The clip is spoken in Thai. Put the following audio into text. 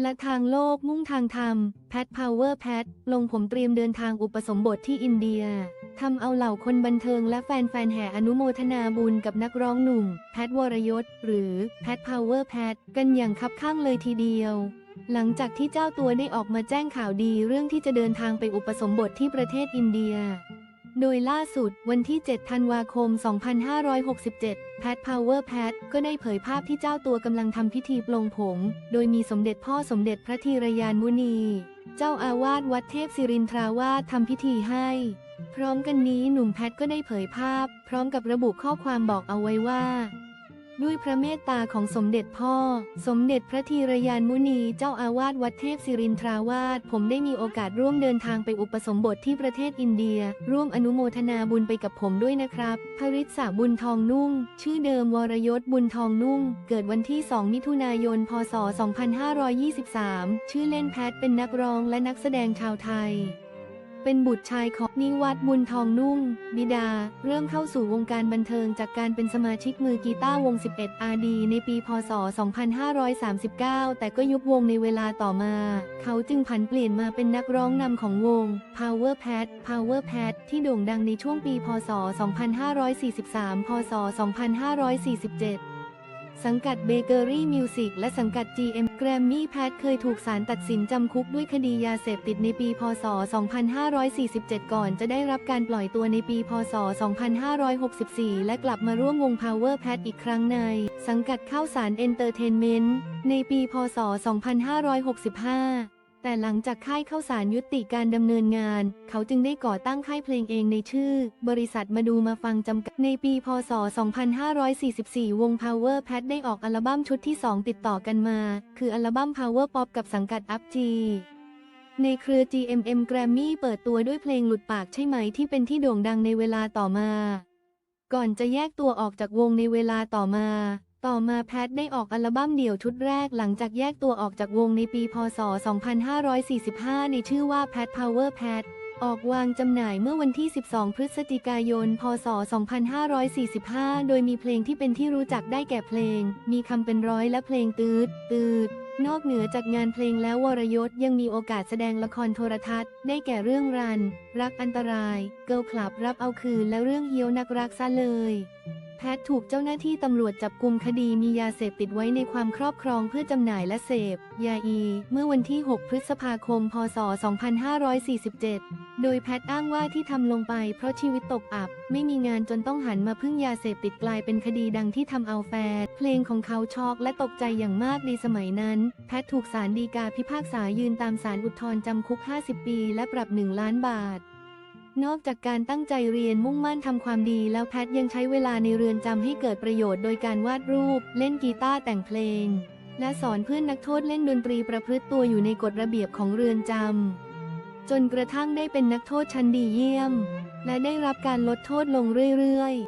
และทางโลกมุ่งทางธรรม แพทพาวเวอร์แพท ลงผมเตรียมเดินทางอุปสมบทที่อินเดีย ทำเอาเหล่าคนบันเทิงและแฟนๆแห่อนุโมทนาบุญกับนักร้องหนุ่ม แพทวรยศ หรือแพทพาวเวอร์แพท กันอย่างคับข้างเลยทีเดียว หลังจากที่เจ้าตัวได้ออกมาแจ้งข่าวดีเรื่องที่จะเดินทางไปอุปสมบทที่ประเทศอินเดีย โดยล่าสุดวันที่ 7 ธันวาคม 2567 แพทพาวเวอร์แพทก็ได้เผยภาพที่เจ้าตัวกำลังทำพิธีปลงผม โดยมีสมเด็จพ่อสมเด็จพระธีรยานมุนี เจ้าอาวาสวัดเทพศิรินทราวาสทำพิธีให้ พร้อมกันนี้หนุ่มแพทก็ได้เผยภาพ พร้อมกับระบุข้อความบอกเอาไว้ว่า ด้วยพระเมตตาของสมเด็จพ่อ สมเด็จพระธีรยานมุนี เจ้าอาวาสวัดเทพศิรินทราวาส ผมได้มีโอกาสร่วมเดินทางไปอุปสมบทที่ประเทศอินเดีย ร่วมอนุโมทนาบุญไปกับผมด้วยนะครับภริษาบุญทองนุ่ง ชื่อเดิมวรยศบุญทองนุ่ง เกิดวันที่ 2 มิถุนายน พศ 2523 ชื่อเล่นแพทเป็นนักร้องและนักแสดงชาวไทย เป็นบุตรชายของนิวัฒน์บุญทองนุ่งบิดา เริ่มเข้าสู่วงการบันเทิงจากการเป็นสมาชิกมือกีตาร์วง 11 RD ในปีพศ 2539 แต่ก็ยุบวงในเวลาต่อมา เขาจึงผันเปลี่ยนมาเป็นนักร้องนำของวง Power Pat Power Pat ที่โด่งดังในช่วงปี พศ 2543 พศ 2547 สังกัดเบเกอรี่มิวสิกและสังกัด GM Grammy Pat เคยถูกศาลตัดสินจำคุกด้วยคดียาเสพติดในปี พศ 2547 ก่อนจะได้รับการปล่อยตัวในปี พศ 2564 และกลับมาร่วมวง Power Pat อีกครั้งใน สังกัดเข้าสารเอนเตอร์เทนเมนต์ในปี พศ 2565 แต่หลังจากค่ายเข้าสารยุติการดำเนินงาน เขาจึงได้ก่อตั้งค่ายเพลงเองในชื่อ บริษัทมาดูมาฟังจำกัด ในปี พศ 2544 วง Power Pat ได้ออกอัลบั้มชุดที่ 2 ติดต่อกันมา คืออัลบั้ม Power Pop กับสังกัด Up G ในเครือ GMM Grammy เปิดตัวด้วยเพลงหลุดปากใช่ไหมที่เป็นที่โด่งดังในเวลาต่อมา ก่อนจะแยกตัวออกจากวงในเวลาต่อมา ต่อมาแพทได้ออกอัลบั้มเดี่ยวชุดแรกหลังจากแยกตัวออกจากวงในปี พศ 2545 ในชื่อว่า Pat Power Pat ออกวางจำหน่ายเมื่อวันที่ 12 พฤศจิกายน พศ 2545 โดยมีเพลงที่เป็นที่รู้จักได้แก่เพลง มีคำเป็นร้อยและเพลงตืด ตืด นอกเหนือจากงานเพลงแล้ววรยศยังมีโอกาสแสดงละครโทรทัศน์ ได้แก่เรื่องรัน รักอันตราย เกิลคลับรับเอาคืนและเรื่องเฮียวนักรักซะเลย แพทถูกเจ้าหน้าที่ตำรวจจับกุมคดีมียาเสพติดไว้ในความครอบครองเพื่อจำหน่ายและเสพ ยาอี เมื่อวันที่ 6 พฤษภาคม พศ 2547 โดยแพทอ้างว่าที่ทำลงไปเพราะชีวิตตกอับ ไม่มีงานจนต้องหันมาพึ่งยาเสพติดกลายเป็นคดีดังที่ทำเอาแฟนเพลงของเขาช็อกและตกใจอย่างมากในสมัยนั้น แพทถูกศาลฎีกาพิพากษายืนตามศาลอุทธรณ์จำคุก 50 ปี และปรับ 1 ล้านบาท นอกจากการตั้งใจเรียนมุ่งมั่นทำความดีแล้วแพทยังใช้เวลาในเรือนจำให้เกิดประโยชน์โดยการวาดรูป เล่นกีตาร์แต่งเพลง และสอนเพื่อนนักโทษเล่นดนตรีประพฤติตัวอยู่ในกฎระเบียบของเรือนจำจนกระทั่งได้เป็นนักโทษชั้นดีเยี่ยม และได้รับการลดโทษลงเรื่อยๆ